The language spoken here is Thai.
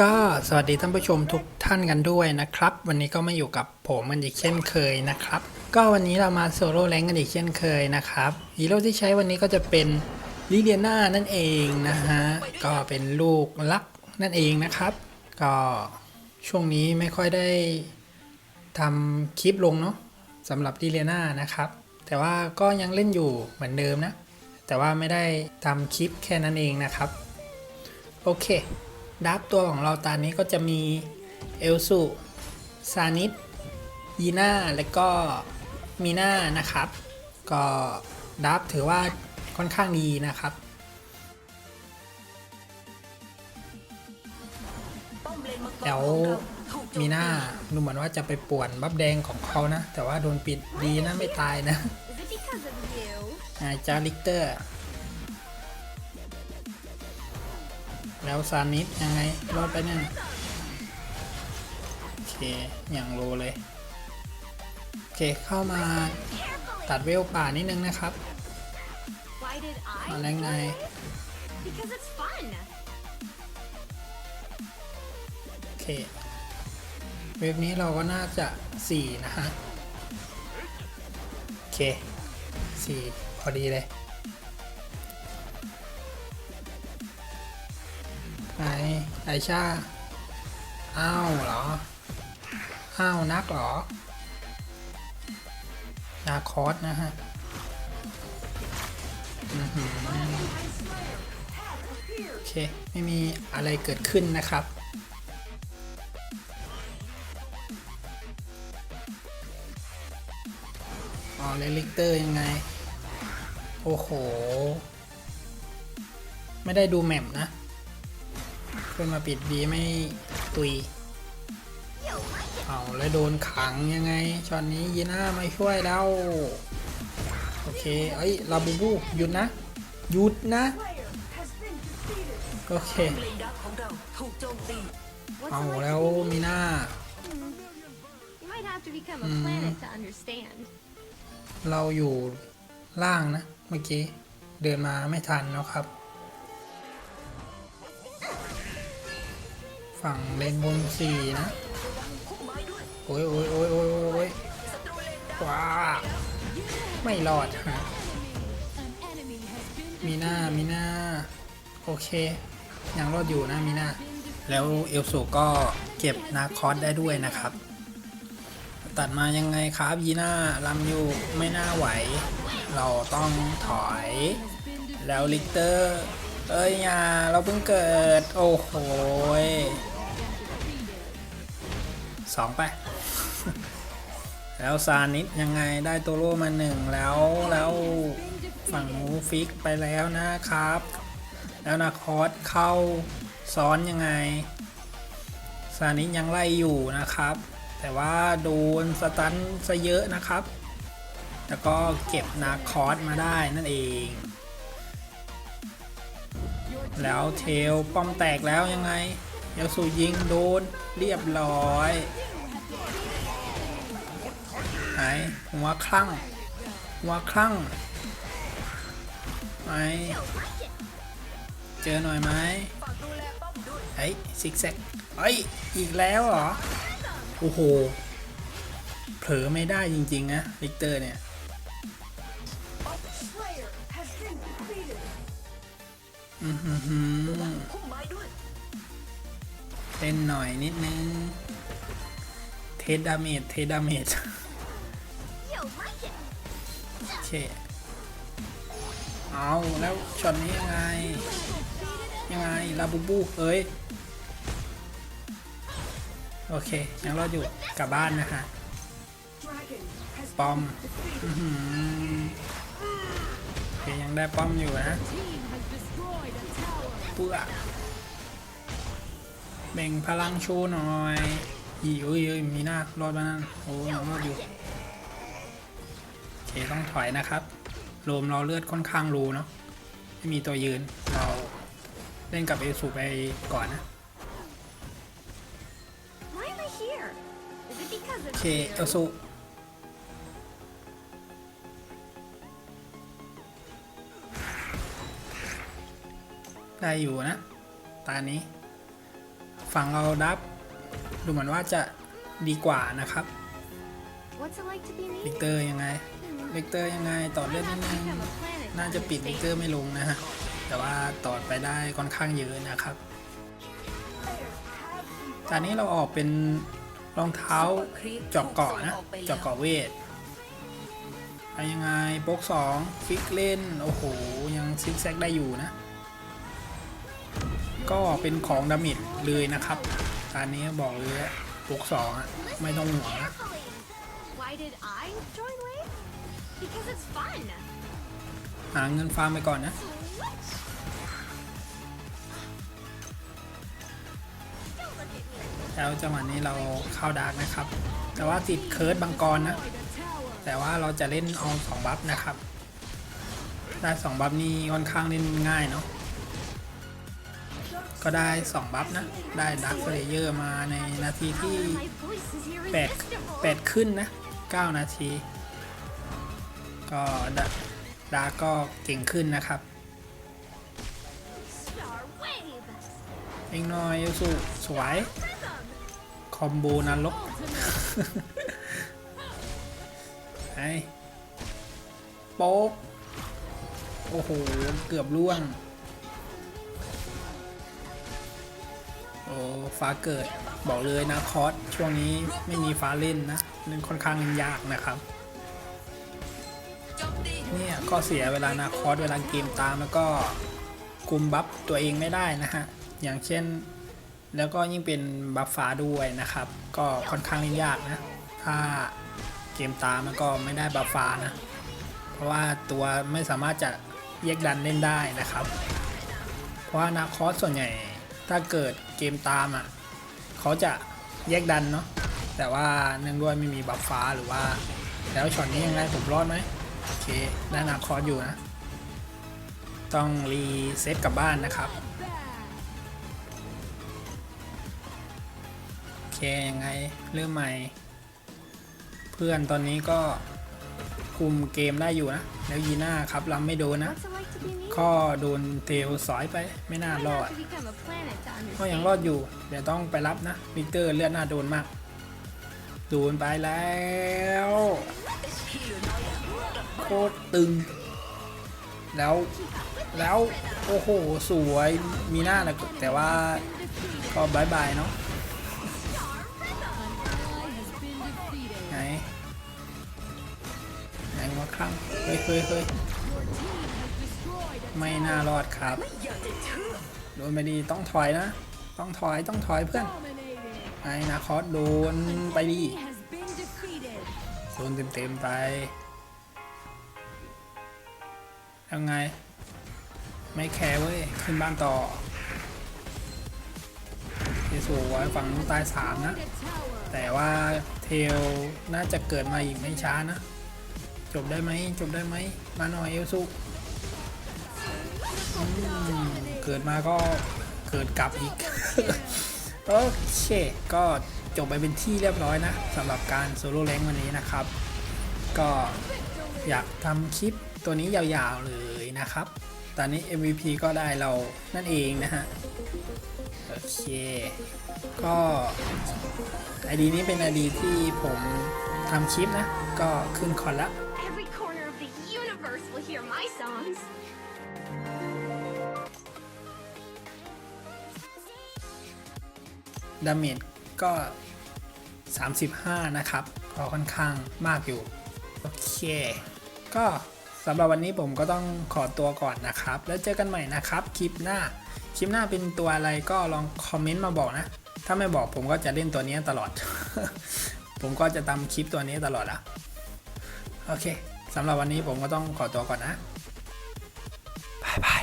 ก็สวัสดีท่านผู้ชมทุกท่านกันด้วยนะครับ วันนี้ก็มาอยู่กับผมกันอีกเช่นเคยนะครับ ก็วันนี้เรามาโซโล่แรงกันอีกเช่นเคยนะครับฮีโร่ที่ใช้วันนี้ก็จะเป็นลิเดียนานั่นเองนะฮะก็เป็นลูกลักนั่นเองนะครับ ก็ช่วงนี้ไม่ค่อยได้ทำคลิปลงเนาะสำหรับลิเดียนานะครับ แต่ว่าก็ยังเล่นอยู่เหมือนเดิมนะ แต่ว่าไม่ได้ทำคลิปแค่นั้นเองนะครับ โอเค ดับตัวของเราตอนนี้ก็จะมีเอลสุซานิสยีน่าและก็มีน่านะครับ ก็ดับถือว่าค่อนข้างดีนะครับแล้วมีน่าดูเหมือนว่าจะไปป่วนบับแดงของเขานะ แต่ว่าโดนปิดดีนะไม่ตายนะ Is it because of you? อาจาลิกเตอร์ แล้วซานิสยังไงรอดไปเนี่ยโอเคอย่างโลเลยโอเคเข้ามาตัดเวลป่านิดนึงนะครับมาแรงไงโอเคเวฟนี้เราก็น่าจะ 4 นะฮะ โอเค 4 พอดีเลย ไหนไอชาอ้าวเหรอ อ้าวนักเหรอ นาคอสนะฮะโอเค ไม่มีอะไรเกิดขึ้นนะครับอ๋อเลลิกเตอร์ยังไง โอ้โห ไม่ได้ดูแมปนะ เพื่อนมาปิดบีไม่ตุย เอาแล้วโดนขังยังไงช็อตนี้ยีน่ามาช่วยแล้ว โอเค เอ้ยลาบูบูหยุดนะ หยุดนะ โอเคเลนดักของเราถูกโจมตี What's เอา it like แล้ว to be มีหน้า You might have to become a Mm. planet to understand. เราอยู่ล่างนะ เมื่อกี้ เดินมาไม่ทันเนอะครับ ฝั่งเลนบนสี่นะ โอ้ยโอ้ยโอ้ยโอ้ยโอ้ยว้าไม่รอดฮะมีหน้ามีหน้า โอเค ยังรอดอยู่นะมีหน้า แล้วเอลสูก็เก็บนาคอสได้ด้วยนะครับ ตัดมายังไงครับยีน่าลำอยู่ไม่น่าไหว เราต้องถอย แล้วลิกเตอร์ เอ้ยย่าเราเพิ่งเกิด โอ้โห สองไป แล้วซานิสยังไงได้ตัวโล่มาหนึ่งแล้วแล้วฝั่งมูฟิกไปแล้วนะครับ แล้วนาคอสเข้าซ้อนยังไง ซานิสยังไล่อยู่นะครับ แต่ว่าโดนสตันซะเยอะนะครับ แล้วก็เก็บนาคอสมาได้นั่นเองแล้วเทลป้อมแตกแล้วยังไง เอลสูยิงโดนเรียบร้อยไหนหัวคลั่ง หัวคลั่งไหนเจอหน่อยไหมฝากดูแลป้อมด้วยไอ้ซิกแซกเอ้ยอีกแล้วเหรอ โอ้โห เผลอไม่ได้จริง ๆ นะลิกเตอร์เนี่ยอือหือ เต้นหน่อยนิดนึง เทดาเมจเทดาเมจโอเค เอาแล้วช็อตนี้ยังไง ยังไงลาบูบูเอ้ย โอเค ยังรอดอยู่กลับบ้านนะฮะป้อมอโอเคยังได้ป้อมอยู่นะเปื้อ แบ่งพลังชูหน่อยอีอุ้ยอุ้ยมีหน้ารอดมานั่นโอ้ยังรอดอยู่โอเคต้องถอยนะครับโรมเราเลือดค่อนข้างรูเนาะไม่มีตัวยืนเราเล่นกับเอสูไปก่อนนะ Why am I here? Is it because โอ of เค you? เอลสูได้อยู่นะ ตานี้ ฝั่งเราดับ ดูเหมือนว่าจะดีกว่านะครับ What's it like to be วิ me? กเตอร์ยังไงวิกเตอร์ยังไงต่อเลือด Might นิด have to นึง become a planet น่า to จะปิดวิกเตอร์ understand. ไม่ลงนะฮะแต่ว่าต่อไปได้ค่อนข้างเยอะนะครับตอนนี้เราออกเป็นรองเท้าเจอกเกาะนะเจอกเกาะเวทไปยังไงโป๊กสองฟิกเล่น โอ้โห ยังซิกแซกได้อยู่นะ ก็เป็นของดามิดเลยนะครับตอนนี้บอกเลยว่าโป๊กสองอะไม่ต้องห่วงนะ Carefully. Why did I join Wave? Because it's fun. หาเงินฟาร์มไปก่อนนะ Switch. Don't look at me. แล้วจังหวะนี้เราเข้าดาร์กนะครับ แต่ว่าติดเคิร์ดบังกรนะ แต่ว่าเราจะเล่นเอาสองบัฟนะครับ ได้สองบัฟนี่ค่อนข้างเล่นง่ายเนาะ ก็ได้สองบัฟนะ ได้ดักเ l เยอร์มาในนาทีที่ My voice is แปดแปดขึ้นนะเก้านาที ก็ดาร์กก็เก่งขึ้นนะครับเองน้อยยูสุสวย คอมโบนรกไอ้โป๊กโอ้โห เกือบล่วง โอ้ฟ้าเกิดบอกเลยนะคอสช่วงนี้ไม่มีฟ้าเล่นนะเล่นค่อนข้างเล่นยากนะครับเนี่ยก็เสียเวลานาคอสเวลาเกมตามแล้วก็คุมบัฟตัวเองไม่ได้นะฮะอย่างเช่น แล้วก็ยิ่งเป็นบัฟฟ้าด้วยนะครับ ก็ค่อนข้างเล่นยากนะ ถ้าเกมตามแล้วก็ไม่ได้บัฟฟ้านะ เพราะว่าตัวไม่สามารถจะแยกดันเล่นได้นะครับ เพราะว่านาคอสส่วนใหญ่ถ้าเกิด กมตามอะเขาจะแยกดันเนาะแต่ว่าเนื่องด้วยไม่มีบัฟฟ้าหรือว่า แล้วช็อตนี้ยังไงผมรอดไหมโอเคได้นาคอสอยู่นะ ต้องรีเซ็ตกลับบ้านนะครับโอเคยังไงเริ่มใหม่ เพื่อนตอนนี้ก็ คุมเกมได้อยู่นะ แล้วยีน่าครับลำไม่โดนนะ What's it like to be me? ก็โดนเทลสอยไปไม่น่ารอด ก็ยังรอดอยู่ เดี๋ยวต้องไปรับนะวิกเตอร์เลือดหน้าโดนมาก โดนไปแล้วโคตรตึง แล้วแล้ว โอ้โห สวยมีหน้าแต่แต่ว่าก็บายบายเนาะ ครั้งเฮ้ยเฮ้ยเฮ้ยไม่น่ารอดครับ โดนไปดีต้องถอยนะ ต้องถอยต้องถอยเพื่อนไอ้นาคอสโดนไปดีโดนเต็มๆไปยังไง ไม่แคร์เว้ย ขึ้นบ้านต่อเยสูไว้ฝั่งนู้นตายสามนะ แต่ว่าเทลน่าจะเกิดมาอีกไม่ช้านะ จบได้ไหมจบได้ไหมมาหน่อยเอลซุเกิดมาก็เกิดกลับอีก โอเค ก็จบไปเป็นที่เรียบร้อยนะสำหรับการโซโล่แรงวันนี้นะครับ ก็อยากทำคลิปตัวนี้ยาวๆเลยนะครับ ตอนนี้ MVP ก็ได้เรานั่นเองนะฮะ โอเค ก็ไอดีนี้เป็นไอดีที่ผมทำคลิปนะ ก็ขึ้นคอนละ universe will hear my songs. ดามจก็ 35 นะครับ ก็ค่อนข้างมากอยู่ โอเค ก็สำหรับวันนี้ผมก็ต้องขอตัวก่อนนะครับ แล้วเจอกันใหม่นะครับ คลิปหน้า คลิปหน้าเป็นตัวอะไรก็ลองคอมเมนต์มาบอกนะ ถ้าไม่บอกผมก็จะเล่นตัวนี้ตลอด ผมก็จะตามคลิปตัวนี้ตลอดอะโอเค สำหรับวันนี้ผมก็ต้องขอตัวก่อนนะบายบาย